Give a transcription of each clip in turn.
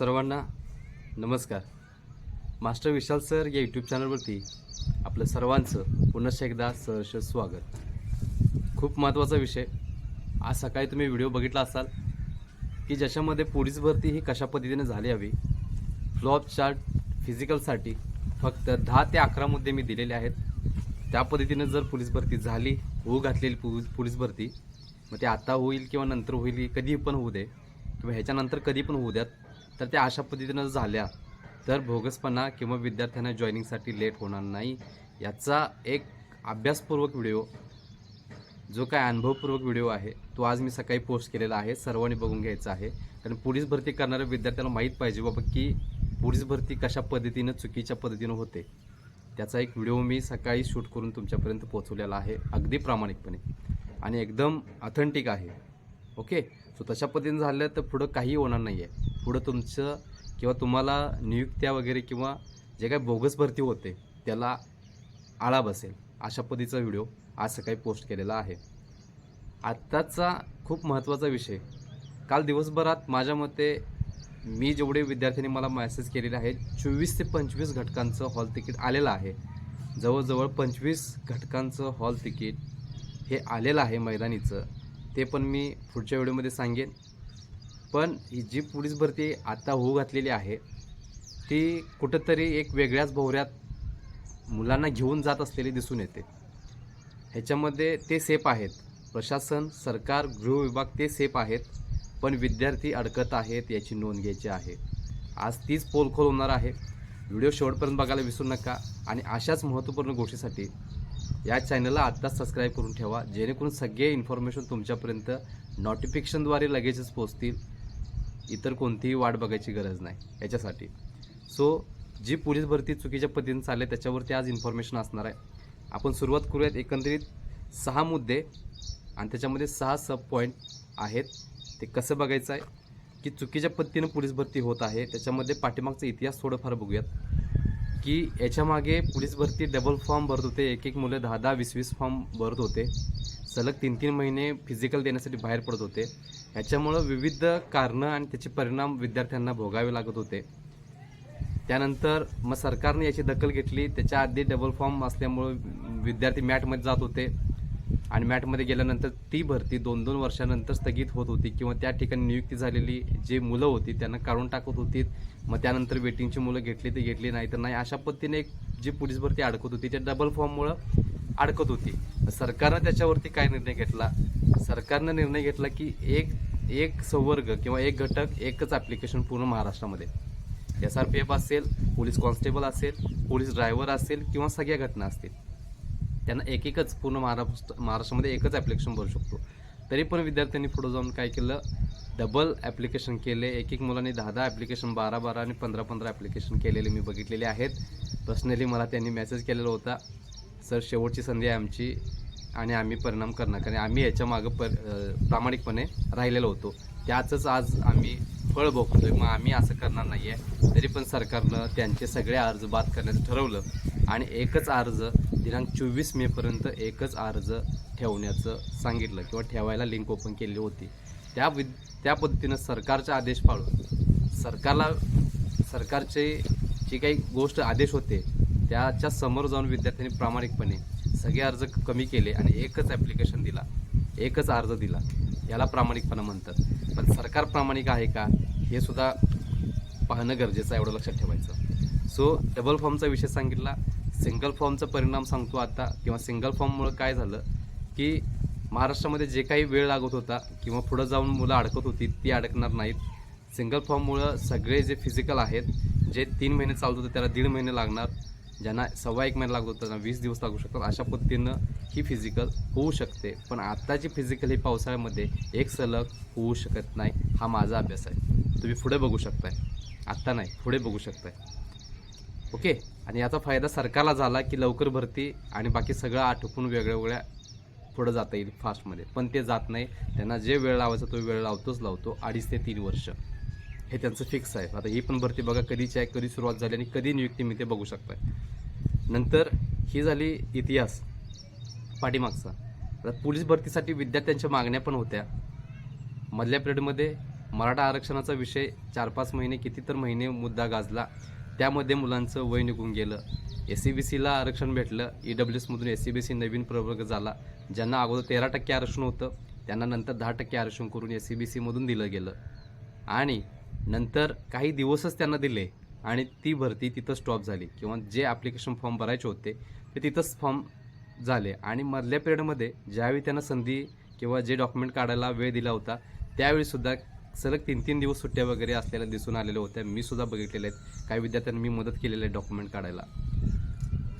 सर्वांना नमस्कार. Master Vishal sir या यूट्यूब चॅनलवरती आपलं सर्वांचं पुनश्च एकदा सहर्ष स्वागत. खूप महत्त्वाचा विषय. आज सकाळी तुम्ही व्हिडिओ बघितला असाल की ज्याच्यामध्ये पोलीस भरती ही कशा पद्धतीने झाली हवी? फ्लॉप चार्ट फिजिकलसाठी फक्त दहा ते अकरा मुद्दे मी दिलेले आहेत. त्या पद्धतीनं जर पोलीस भरती झाली होऊ घातलेली पो पोलीस भरती मग ते आता होईल किंवा नंतर होईल कधी पण होऊ दे. किंवा ह्याच्यानंतर कधी पण होऊ द्यात. तर त्या अशा पद्धतीनं जर झाल्या तर भोगसपणा किंवा विद्यार्थ्यांना जॉईनिंगसाठी लेट होणार नाही. याचा एक अभ्यासपूर्वक व्हिडिओ जो काय अनुभवपूर्वक व्हिडिओ आहे तो आज मी सकाळी पोस्ट केलेला आहे सर्वांनी बघून घ्यायचा आहे. कारण पोलीस भरती करणाऱ्या विद्यार्थ्यांना माहीत पाहिजे बाबा की पोलीस भरती कशा पद्धतीनं चुकीच्या पद्धतीनं होते. त्याचा एक व्हिडिओ मी सकाळी शूट करून तुमच्यापर्यंत पोहोचवलेला आहे अगदी प्रामाणिकपणे. आणि एकदम ऑथेंटिक आहे. ओके? सो तशा पद्धतीने झालं तर पुढं काही होणार नाही आहे पुढं तुमचं किंवा तुम्हाला नियुक्त्या वगैरे किंवा जे काही बोगस भरती होते त्याला आळा बसेल. अशा पद्धतीचा व्हिडिओ आज सकाळी पोस्ट केलेला आहे. आत्ताचा खूप महत्त्वाचा विषय. काल दिवसभरात माझ्या मते मी जेवढे विद्यार्थ्यांनी मला मेसेज केलेले आहेत चोवीस ते पंचवीस घटकांचं हॉल तिकीट आलेलं आहे. जवळजवळ पंचवीस घटकांचं हॉल तिकीट हे आलेलं आहे मैदानीचं. ते पण मी पुढच्या व्हिडिओमध्ये सांगेन. पण ही जी पोलीस भरती आता होऊ घातलेली आहे ती कुठंतरी एक वेगळ्याच भोवऱ्यात मुलांना घेऊन जात असलेली दिसून येते. ह्याच्यामध्ये ते सेफ आहेत. प्रशासन सरकार गृह विभाग ते सेफ आहेत पण विद्यार्थी अडकत आहेत याची नोंद घ्यायची आहे. आज तीच पोलखोल होणार आहे. व्हिडिओ शेवटपर्यंत बघायला विसरू नका आणि अशाच महत्त्वपूर्ण गोष्टीसाठी या चॅनलला आत्ताच सबस्क्राईब करून ठेवा जेणेकरून सगळे इन्फॉर्मेशन तुमच्यापर्यंत नोटिफिकेशनद्वारे लगेचच पोचतील इतर कोणतीही वाट बघायची गरज नाही याच्यासाठी. सो जी पोलीस भरती चुकीच्या पद्धतीने चालली आहे त्याच्यावरती आज इन्फॉर्मेशन असणार आहे. आपण सुरुवात करूयात. एकंदरीत सहा मुद्दे आणि त्याच्यामध्ये सहा सब पॉईंट आहेत. ते कसं बघायचं आहे? की चुकीच्या पद्धतीनं पोलीस भरती होत आहे. त्याच्यामध्ये पाठीमागचा इतिहास थोडंफार बघूयात. की याच्यामागे पोलीस भरती डबल फॉर्म भरत होते. एक एक मुलं दहा दहा वीस वीस फॉर्म भरत होते. सलग तीन तीन महिने फिजिकल देण्यासाठी बाहेर पडत होते. ह्याच्यामुळं विविध कारणं आणि त्याचे परिणाम विद्यार्थ्यांना भोगावे लागत होते. त्यानंतर मग सरकारने याची दखल घेतली. त्याच्या आधी डबल फॉर्म असल्यामुळं विद्यार्थी मॅटमध्ये जात होते. आणि मॅटमध्ये गेल्यानंतर ती भरती दोन दोन वर्षानंतर स्थगित होत होती किंवा त्या ठिकाणी नियुक्ती झालेली जे मुलं होती त्यांना काढून टाकत होती. मग त्यानंतर वेटिंगची मुलं घेतली ती घेतली नाही तर नाही. अशा पद्धतीने एक जी पोलीस भरती अडकत होती त्या डबल फॉर्ममुळं अडकत होती. सरकारनं त्याच्यावरती काय निर्णय घेतला? सरकारनं निर्णय घेतला की एक एक संवर्ग किंवा एक घटक एकच ॲप्लिकेशन पूर्ण महाराष्ट्रामध्ये. एस आर पी एफ असेल पोलीस कॉन्स्टेबल असेल पोलीस ड्रायव्हर असेल किंवा सगळ्या घटना असतील. त्यांना एक एकच पूर्ण महाराष्ट्र महाराष्ट्रामध्ये एकच ॲप्लिकेशन भरू शकतो. तरी पण विद्यार्थ्यांनी पुढे जाऊन काय केलं? डबल ॲप्लिकेशन केले. एक एक मुलांनी दहा दहा ॲप्लिकेशन बारा बारा आणि पंधरा पंधरा ॲप्लिकेशन केलेले मी बघितलेले आहेत. पर्सनली मला त्यांनी मेसेज केलेला होता. सर शेवटची संधी आहे आमची आणि आम्ही परिणाम करणार. कारण आम्ही याच्या मागं पर प्रामाणिकपणे राहिलेलो होतो. त्याचंच आज आम्ही फळ भोगतोय. मग आम्ही असं करणार नाही आहे तरी पण सरकारनं त्यांचे सगळे अर्ज बाद करण्याचं ठरवलं. आणि एकच अर्ज दिनांक चोवीस मेपर्यंत एकच अर्ज ठेवण्याचं सांगितलं किंवा ठेवायला लिंक ओपन केली होती. त्या वि त्या पद्धतीनं सरकारचा आदेश पाळून सरकारला सरकारचे जी काही गोष्ट आदेश होते त्याच्यासमोर जाऊन विद्यार्थ्यांनी प्रामाणिकपणे सगळे अर्ज कमी केले आणि एकच ॲप्लिकेशन दिला एकच अर्ज दिला. याला प्रामाणिकपणा म्हणतात. पण सरकार प्रामाणिक आहे का? हे सुद्धा पाहणं गरजेचं आहे एवढं लक्षात ठेवायचं. सो डबल फॉर्मचा विषय सांगितला. सिंगल फॉर्मचा परिणाम सांगतो आता किंवा सिंगल फॉर्ममुळं काय झालं की महाराष्ट्रामध्ये जे काही वेळ लागत होता किंवा पुढं जाऊन मुलं अडकत होती ती अडकणार नाहीत. सिंगल फॉर्ममुळं सगळे जे फिजिकल आहेत जे तीन महिने चालत होते त्याला दीड महिने लागणार. ज्यांना सव्वा एक महिना लागत होता त्यांना वीस दिवस लागू शकतात. अशा पद्धतीनं ही फिजिकल होऊ शकते. पण आत्ताची फिजिकल ही पावसाळ्यामध्ये एक सलग होऊ शकत नाही हा माझा अभ्यास आहे. तुम्ही पुढे बघू शकताय. आत्ता नाही पुढे बघू शकताय. ओके? आणि याचा फायदा सरकारला झाला की लवकर भरती आणि बाकी सगळं आटोपून वेगळ्या वेगळ्या पुढं जाता येईल फास्टमध्ये. पण ते जात नाही. त्यांना जे वेळ लावायचा तो वेळ लावतोच लावतो अडीच ते तीन वर्ष. हे त्यांचं फिक्स आहे. आता ही पण भरती बघा कधीची आहे कधी सुरुवात झाली आणि कधी नियुक्ती मी ते बघू शकताय. नंतर ही झाली इतिहास पाठीमागचा. आता पोलीस भरतीसाठी विद्यार्थ्यांच्या मागण्या पण होत्या. मधल्या पिरियडमध्ये मराठा आरक्षणाचा विषय चार पाच महिने किती तर महिने मुद्दा गाजला. त्यामध्ये मुलांचं वय निघून गेलं. एस सी बी सीला आरक्षण भेटलं. ई डब्ल्यू एसमधून एस सी बी सी नवीन प्रवर्ग झाला. ज्यांना अगोदर तेरा टक्के आरक्षण होतं त्यांना नंतर दहा टक्के आरक्षण करून एस सी बी सीमधून दिलं गेलं. आणि नंतर काही दिवसच त्यांना दिले आणि ती भरती तिथं स्टॉप झाली. किंवा जे ॲप्लिकेशन फॉर्म भरायचे होते ते तिथंच फॉर्म झाले. आणि मधल्या पिरियडमध्ये ज्यावेळी त्यांना संधी किंवा जे डॉक्युमेंट काढायला वेळ दिला होता त्यावेळीसुद्धा सलग तीन तीन दिवस सुट्ट्या वगैरे असलेल्या दिसून आलेल्या होत्या. मी सुद्धा बघितलेल्या आहेत. काही विद्यार्थ्यांनी मी मदत केलेली आहे डॉक्युमेंट काढायला.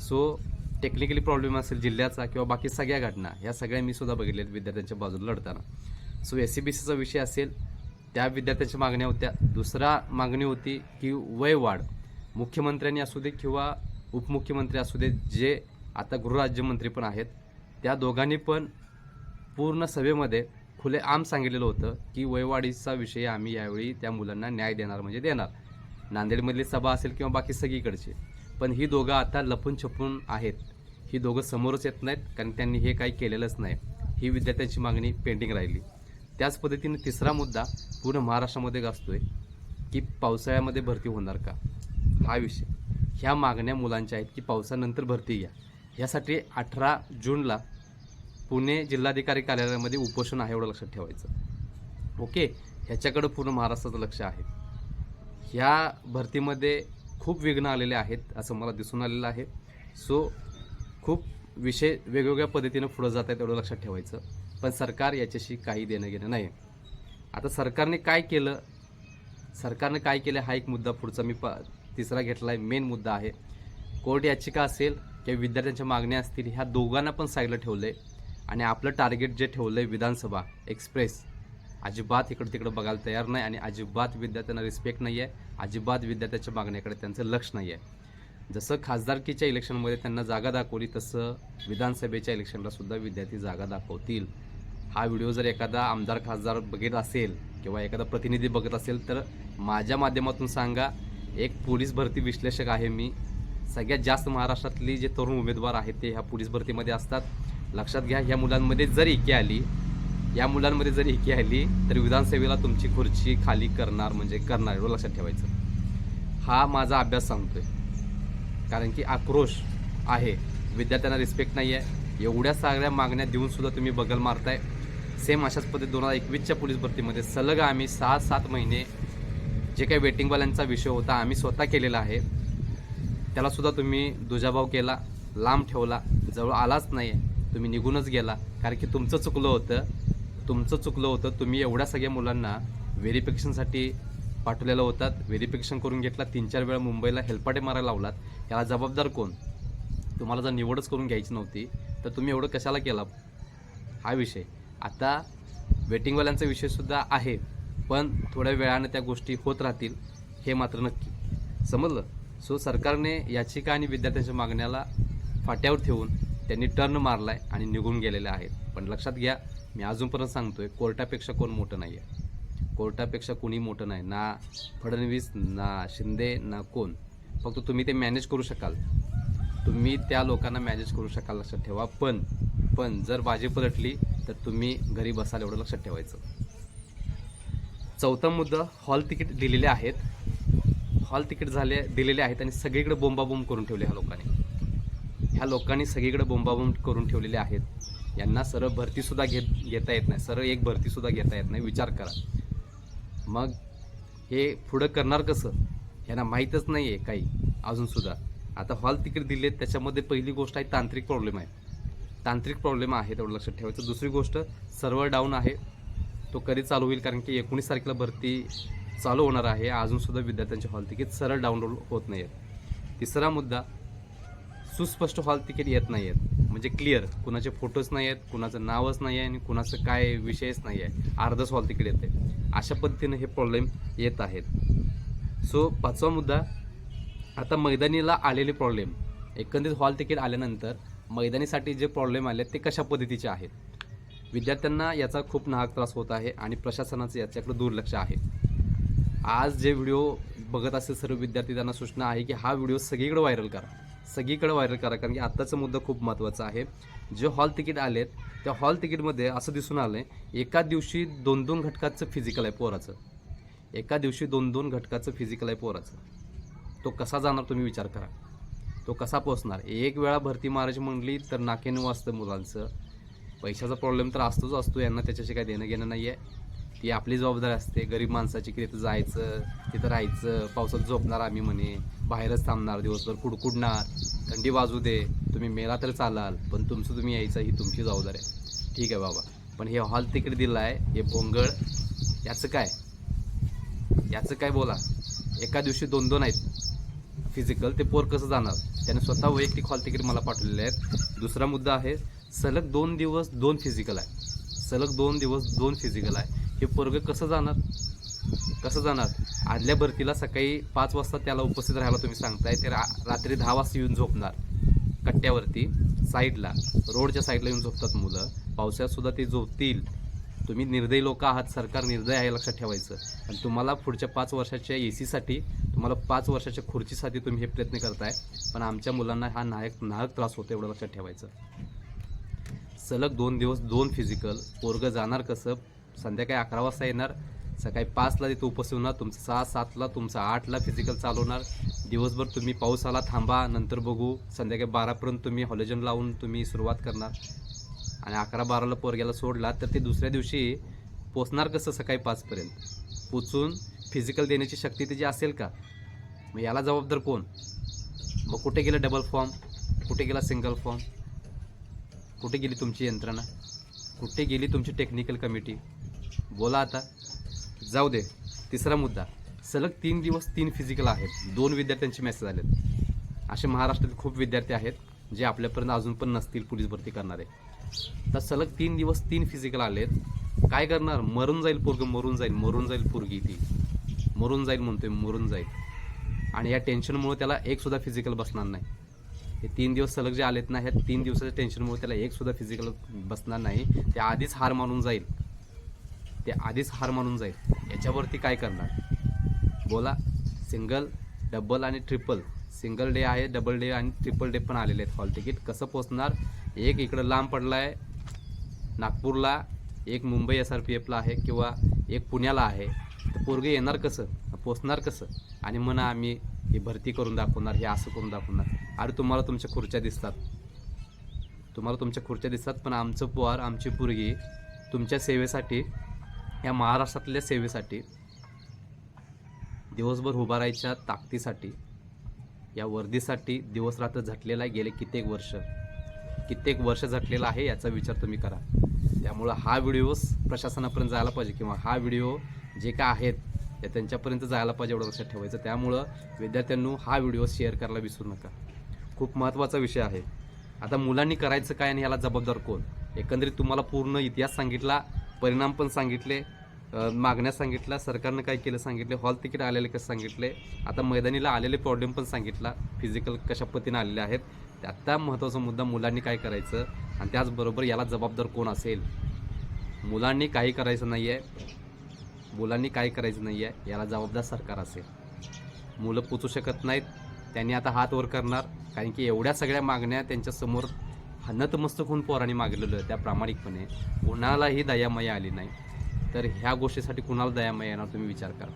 सो टेक्निकली प्रॉब्लेम असेल जिल्ह्याचा किंवा बाकी सगळ्या घटना ह्या सगळ्या मी सुद्धा बघितल्या आहेत विद्यार्थ्यांच्या बाजूला लढताना. सो एस सी बी सीचा विषय असेल त्या विद्यार्थ्यांच्या मागण्या होत्या. दुसरा मागणी होती की वय वाढ. मुख्यमंत्र्यांनी असू दे किंवा उपमुख्यमंत्री असू दे जे आता गृहराज्यमंत्री पण आहेत त्या दोघांनी पण पूर्ण सभेमध्ये खुले आम सांगितलेलं होतं की वयवाढीचा विषय आम्ही यावेळी त्या मुलांना न्याय देणार म्हणजे देणार. नांदेडमधली सभा असेल किंवा बाकी सगळीकडचे. पण ही दोघं आता लपून छपून आहेत. ही दोघं समोरच येत नाहीत कारण त्यांनी हे काही केलेलंच नाही. ही विद्यार्थ्यांची मागणी पेंडिंग राहिली. त्याच पद्धतीने तिसरा मुद्दा पूर्ण महाराष्ट्रामध्ये गाजतोय की पावसाळ्यामध्ये भरती होणार का? हा विषय. ह्या मागण्या मुलांच्या आहेत की पावसानंतर भरती घ्या. ह्यासाठी अठरा जूनला पुणे जिल्हाधिकारी कार्यालयामध्ये उपोषण आहे एवढं लक्षात ठेवायचं. ओके? ह्याच्याकडं पूर्ण महाराष्ट्राचं लक्ष आहे. ह्या भरतीमध्ये खूप विघ्न आलेले आहेत असं मला दिसून आलेलं आहे. सो खूप विषय वेगवेगळ्या पद्धतीनं पुढं जात आहेत एवढं लक्षात ठेवायचं. पण सरकार याच्याशी काही देणं घेणं नाही. आता सरकारने काय केलं? सरकारने काय केलं? हा एक मुद्दा पुढचा मी प तिसरा घेतला आहे मेन मुद्दा आहे. कोर्ट याचिका असेल किंवा विद्यार्थ्यांच्या मागण्या असतील ह्या दोघांना पण साईडला ठेवलं आहे आणि आपलं टार्गेट जे ठेवलं आहे विधानसभा एक्सप्रेस अजिबात इकडं तिकडं बघायला तयार नाही आणि अजिबात विद्यार्थ्यांना रिस्पेक्ट नाही आहे अजिबात विद्यार्थ्याच्या मागण्याकडे त्यांचं लक्ष नाही आहे जसं खासदारकीच्या इलेक्शनमध्ये त्यांना जागा दाखवली तसं विधानसभेच्या इलेक्शनला सुद्धा विद्यार्थी जागा दाखवतील. हा व्हिडिओ जर एखादा आमदार खासदार बघत असेल किंवा एखादा प्रतिनिधी बघत असेल तर माझ्या माध्यमातून सांगा एक पोलीस भरती विश्लेषक आहे मी. सगळ्यात जास्त महाराष्ट्रातली जे तरुण उमेदवार आहेत ते ह्या पोलीस भरतीमध्ये असतात. लक्षात घ्या ह्या मुलांमध्ये जर एकी आली या मुलांमध्ये जर एकी आली तर विधानसभेला तुमची खुर्ची खाली करणार म्हणजे करणार एवढं लक्षात ठेवायचं. हा माझा अभ्यास सांगतोय. कारण की आक्रोश आहे. विद्यार्थ्यांना रिस्पेक्ट नाही आहे एवढ्या सगळ्या मागण्या देऊन सुद्धा तुम्ही बगल मारताय. सेम अशाच पद्धती दोन हजार एकवीसच्या पोलीस भरतीमध्ये सलग आम्ही सहा सात महिने जे काही वेटिंगवाल्यांचा विषय होता आम्ही स्वतः केलेला आहे. त्यालासुद्धा तुम्ही दुजाभाव केला लांब ठेवला. जवळ आलाच नाही आहे तुम्ही निघूनच गेला. कारण की तुमचं चुकलं होतं. तुमचं चुकलं होतं. तुम्ही एवढ्या सगळ्या मुलांना व्हेरिफिकेशनसाठी पाठवलेलं होतात व्हेरिफिकेशन करून घेतला. तीन चार वेळा मुंबईला हेल्पाटे मारायला लावलात. याला जबाबदार कोण? तुम्हाला जर निवडच करून घ्यायची नव्हती तर तुम्ही एवढं कशाला केला? हा विषय. आता वेटिंगवाल्यांचा विषयसुद्धा आहे पण थोड्या वेळानं त्या गोष्टी होत राहतील हे मात्र नक्की. समजलं? सो सरकारने याचिका आणि विद्यार्थ्यांच्या मागण्याला फाट्यावर ठेवून त्यांनी टर्न मारलाय आणि निघून गेलेले आहेत. पण लक्षात घ्या मी अजूनपर्यंत सांगतोय कोर्टापेक्षा कोण मोठं नाही आहे कोर्टापेक्षा कोणी मोठं नाही. ना फडणवीस ना शिंदे ना कोण. फक्त तुम्ही ते मॅनेज करू शकाल. तुम्ही त्या लोकांना मॅनेज करू शकाल लक्षात ठेवा. पण पण जर बाजी पलटली तर तुम्ही घरी बसाल एवढं लक्षात ठेवायचं. चौथा मुद्दा हॉल तिकीट दिलेले आहेत. हॉल तिकीट झाले दिलेले आहेत आणि सगळीकडे बोंबाबोंब करून ठेवले ह्या लोकांनी. ह्या लोकांनी सगळीकडे बोंबाबोंब करून ठेवलेले आहेत. यांना सरळ भरतीसुद्धा घेत घेता येत नाही. सरळ एक भरतीसुद्धा घेता येत नाही. विचार करा. मग हे पुढं करणार कसं? ह्यांना माहीतच नाही आहे काही अजूनसुद्धा आता हॉल तिकीट दिले त्याच्यामध्ये पहिली गोष्ट आहे तांत्रिक प्रॉब्लेम आहे. तांत्रिक प्रॉब्लेम आहे तेवढं लक्षात ठेवायचं. दुसरी गोष्ट सर्व्हर डाऊन आहे. तो कधी चालू होईल? कारण की एकोणीस तारखेला भरती चालू होणार आहे. अजूनसुद्धा विद्यार्थ्यांचे हॉल तिकीट सरळ डाउनलोड होत नाही आहेत तिसरा मुद्दा सुस्पष्ट हॉल तिकीट येत नाही आहेत म्हणजे क्लिअर कुणाचे फोटोज नाही आहेत कुणाचं नावच नाही आहे आणि कुणाचं काय विषयच नाही आहे अर्धच हॉल तिकीट येते. अशा पद्धतीने हे प्रॉब्लेम येत आहेत. सो पाचवा मुद्दा. आता मैदानीला आलेले प्रॉब्लेम एकंदरीत हॉल तिकीट आल्यानंतर मैदानीसाठी जे प्रॉब्लेम आले ते कशा पद्धतीचे आहेत? विद्यार्थ्यांना याचा खूप नाहक त्रास होत आहे आणि प्रशासनाचं याच्याकडे दुर्लक्ष आहे. आज जे व्हिडिओ बघत असेल सर्व विद्यार्थी त्यांना सूचना आहे की हा व्हिडिओ सगळीकडे व्हायरल करा. सगळीकडे व्हायरल करा कारण की आत्ताचा मुद्दा खूप महत्त्वाचा आहे. जे हॉल तिकीट आलेत त्या हॉल तिकीटमध्ये असं दिसून आलं आहे एका दिवशी दोन दोन घटकाचं फिजिकल आहे पोराचं. एका दिवशी दोन दोन घटकाचं फिजिकल आहे पोराचं. तो कसा जाणार तुम्ही विचार करा. तो कसा पोचणार? एक वेळा भरती मारायची म्हणली तर नाकेनं वाजतं मुलांचं. पैशाचा प्रॉब्लेम तर असतोच असतो यांना त्याच्याशी काय देणं घेणं नाही आहे ती आपली जबाबदारी असते. गरीब माणसाची की तिथं जायचं तिथं राहायचं पावसात झोपणार आम्ही म्हणे बाहेरच थांबणार दिवसभर कुडकुडणार थंडी वाजू दे तुम्ही मेला तर चालाल पण तुमचं तुम्ही यायचं ही तुमची जबाबदारी आहे. ठीक आहे बाबा. पण हे हॉल तिकीट दिलं आहे हे भोंगळ याचं काय? याचं काय बोला? एका दिवशी दोन दोन आहेत. फिजिकल ते पोर कसं जाणार? त्याने स्वतः वैयक्तिक हॉल तिकीट मला पाठवलेले आहेत. दुसरा मुद्दा आहे सलग दोन दिवस दोन फिजिकल आहे. सलग दोन दिवस दोन फिजिकल आहे. हे पोरग कसं जाणार? कसं जाणार? आदल्या भरतीला सकाळी पाच वाजता त्याला उपस्थित राहायला तुम्ही सांगताय ते रा रात्री दहा वाजता येऊन झोपणार. कट्ट्यावरती साईडला रोडच्या साईडला येऊन झोपतात मुलं. पावसाळ्यात सुद्धा ते झोपतील. तुम्ही निर्दयी लोक आहात सरकार निर्दय आहे लक्षात ठेवायचं. आणि तुम्हाला पुढच्या पाच वर्षाच्या ए सीसाठी तुम्हाला पाच वर्षाच्या खुर्चीसाठी तुम्ही हे प्रयत्न करताय पण आमच्या मुलांना हा नायक नाहक त्रास होतो एवढं लक्षात ठेवायचं. सलग दोन दिवस दोन फिजिकल पोरग जाणार कसं? संध्याकाळी अकरा वाजता येणार. सकाळी पाचला तिथं उपस्थित होणार. तुमचं सहा सातला तुमचं आठला फिजिकल चालवणार दिवसभर तुम्ही पाऊस आला थांबा नंतर बघू. संध्याकाळी बारापर्यंत तुम्ही हॉलेजन लावून तुम्ही सुरुवात करणार. आणि अकरा बाराला पोरग्याला सोडला तर ते दुसऱ्या दिवशी पोचणार कसं सकाळी पाचपर्यंत? पोचून फिजिकल देण्याची शक्ती त्याची असेल का? मग याला जबाबदार कोण? मग कुठे गेलं डबल फॉर्म कुठे गेला सिंगल फॉर्म कुठे गेली तुमची यंत्रणा? कुठे गेली तुमची टेक्निकल कमिटी बोला आता. जाऊ दे. तिसरा मुद्दा. सलग तीन दिवस तीन फिजिकल आहेत. दोन विद्यार्थ्यांचे मेसेज आलेत. असे महाराष्ट्रातील खूप विद्यार्थी आहेत जे आपल्यापर्यंत अजून पण नसतील पोलीस भरती करणारे. तर सलग तीन दिवस तीन फिजिकल आलेत. काय करणार? मरून जाईल पोरग मरून जाईल मरून जाईल पोरगी ती. मरून जाईल म्हणतोय मरून जाईल. आणि या टेन्शनमुळे त्याला एक सुद्धा फिजिकल बसणार नाही. हे तीन दिवस सलग जे आलेत ना ह्या तीन दिवसाच्या टेन्शनमुळे त्याला एक सुद्धा फिजिकल बसणार नाही. ते आधीच हार मानून जाईल. ते आधीच हार मानून जाईल. याच्यावरती काय करणार? बोला. सिंगल डबल आणि ट्रिपल. सिंगल डे आहे डबल डे आणि ट्रिपल डे पण आलेले आहेत हॉल तिकीट. कसं पोचणार एक इकडं लांब पडला आहे नागपूरला एक मुंबई एस आर पी एफला आहे किंवा एक पुण्याला आहे. तर पोरगे येणार कसं? पोचणार कसं? आणि म्हणा आम्ही हे भरती करून दाखवणार हे असं करून दाखवणार. अरे तुम्हाला तुमच्या खुर्च्या दिसतात. तुम्हाला तुमच्या खुर्च्या दिसतात पण आमचं पोहार आमची पोरगी तुमच्या सेवेसाठी या महाराष्ट्रातल्या सेवेसाठी दिवसभर उभा राहायच्या ताकदीसाठी या वर्दीसाठी दिवस रात्र झटलेला आहे गेले कित्येक वर्ष. कित्येक वर्ष झटलेला आहे याचा विचार तुम्ही करा. त्यामुळं हा व्हिडिओ प्रशासनापर्यंत जायला पाहिजे किंवा हा व्हिडिओ जे काय आहेत ते त्यांच्यापर्यंत जायला पाहिजे एवढं लक्षात ठेवायचं. त्यामुळं विद्यार्थ्यांनो हा व्हिडिओ शेअर करायला विसरू नका. खूप महत्त्वाचा विषय आहे. आता मुलांनी करायचं काय आणि ह्याला जबाबदार कोण? एकंदरीत तुम्हाला पूर्ण इतिहास सांगितला परिणाम पण सांगितले मागण्या सांगितल्या सरकारनं काय केलं सांगितले हॉल तिकीट आलेले कसं सांगितले आता मैदानीला आलेले प्रॉब्लेम पण सांगितला फिजिकल कशा पद्धतीने आलेले आहेत ते महत्त्वाचा मुद्दा मुलांनी काय करायचं आणि त्याचबरोबर याला जबाबदार कोण असेल? मुलांनी काही करायचं नाही आहे मुलांनी काही करायचं नाही आहे याला जबाबदार सरकार असेल. मुलं पोचू शकत नाहीत त्यांनी आता हात वर करणार कारण की एवढ्या सगळ्या मागण्या त्यांच्यासमोर नतमस्तक होऊन पोरांनी मागलेलं त्या प्रामाणिकपणे कोणालाही दयामया आली नाही. तर ह्या गोष्टीसाठी कुणाला दयामया येणार तुम्ही विचार करा.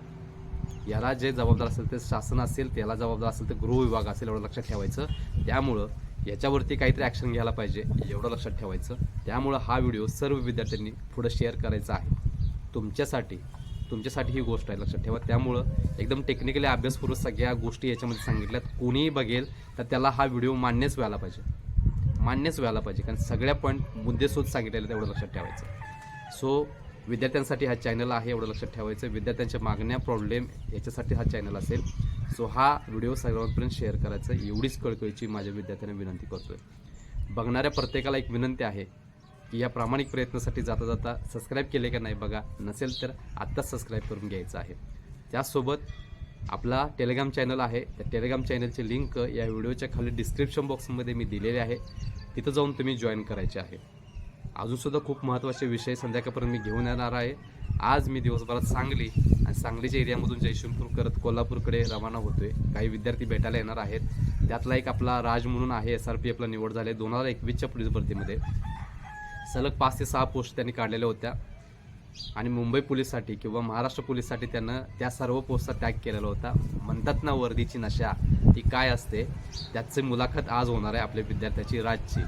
याला जे जबाबदार असेल ते शासन असेल त्याला जबाबदार असेल तर गृह विभाग असेल एवढं लक्षात ठेवायचं. त्यामुळं याच्यावरती काहीतरी ॲक्शन घ्यायला पाहिजे एवढं लक्षात ठेवायचं. त्यामुळं हा व्हिडिओ सर्व विद्यार्थ्यांनी पुढं शेअर करायचा आहे. तुमच्यासाठी तुमच्यासाठी ही गोष्ट आहे लक्षात ठेवा. त्यामुळं एकदम टेक्निकली अभ्यासपूर्वक सगळ्या गोष्टी याच्यामध्ये सांगितल्यात. कोणीही बघेल तर त्याला हा व्हिडिओ मान्यच व्हायला पाहिजे. मान्यच व्हायला पाहिजे कारण सगळ्या पॉईंट मुद्देसूद सांगितलेले तेवढं लक्षात ठेवायचं. सो विद्यार्थ्यांसाठी हा चॅनल आहे एवढं लक्षात ठेवायचं. विद्यार्थ्यांच्या मागण्या प्रॉब्लेम याच्यासाठी हा चॅनल असेल. सो हा व्हिडिओ सर्वांपर्यंत शेअर करायचा. एवढीच कळकळीची माझ्या विद्यार्थ्यांना विनंती करतोय. बघणाऱ्या प्रत्येकाला एक विनंती आहे की या प्रामाणिक प्रयत्नासाठी जाता जाता सबस्क्राईब केले का नाही बघा. नसेल तर आत्ताच सबस्क्राईब करून घ्यायचं आहे. त्याचसोबत आपला टेलिग्राम चॅनल आहे. त्या टेलिग्राम चॅनलची लिंक या व्हिडिओच्या खाली डिस्क्रिप्शन बॉक्समध्ये मी दिलेले आहे. तिथं जाऊन तुम्ही जॉईन करायचे आहे. अजूनसुद्धा खूप महत्त्वाचे विषय संध्याकाळपर्यंत मी घेऊन येणार आहे. आज मी दिवसभरात सांगली आणि सांगलीच्या एरियामधून जयशिंगपूर करत कोल्हापूरकडे रवाना होतोय. काही विद्यार्थी भेटायला येणार आहेत. त्यातला एक आपला राज म्हणून आहे एस आर पी एफला निवड झाले. दोन हजार एकवीसच्या पोलीस भरतीमध्ये सलग पाच ते सहा पोस्ट त्यांनी काढलेल्या होत्या. आणि मुंबई पोलीससाठी किंवा महाराष्ट्र पोलीससाठी त्यानं त्या सर्व पोस्टचा त्याग केलेला होता. म्हणतात ना वर्दीची नशा ती काय असते त्याची मुलाखत आज होणार आहे आपल्या विद्यार्थ्याची राजची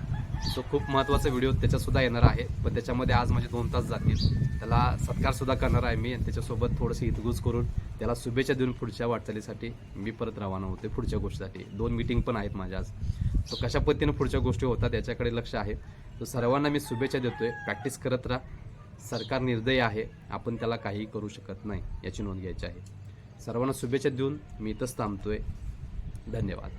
तो खूप महत्त्वाचा व्हिडिओ त्याच्यासुद्धा येणार आहे. पण त्याच्यामध्ये आज माझे दोन तास जातील. त्याला सत्कारसुद्धा करणार आहे मी आणि त्याच्यासोबत थोडंसं हितगुज करून त्याला शुभेच्छा देऊन पुढच्या वाटचालीसाठी मी परत रवाना होते पुढच्या गोष्टीसाठी. दोन मिटिंग पण आहेत माझ्या आज. तो कशा पद्धतीनं पुढच्या गोष्टी होतात याच्याकडे लक्ष आहे. तो सर्वांना मी शुभेच्छा देतोय. प्रॅक्टिस करत राहा. सरकार निर्दयी आहे आपण त्याला काही करू शकत नाही याची नोंद घ्यायची आहे. सर्वांना शुभेच्छा देऊन मी इथंच थांबतोय. धन्यवाद.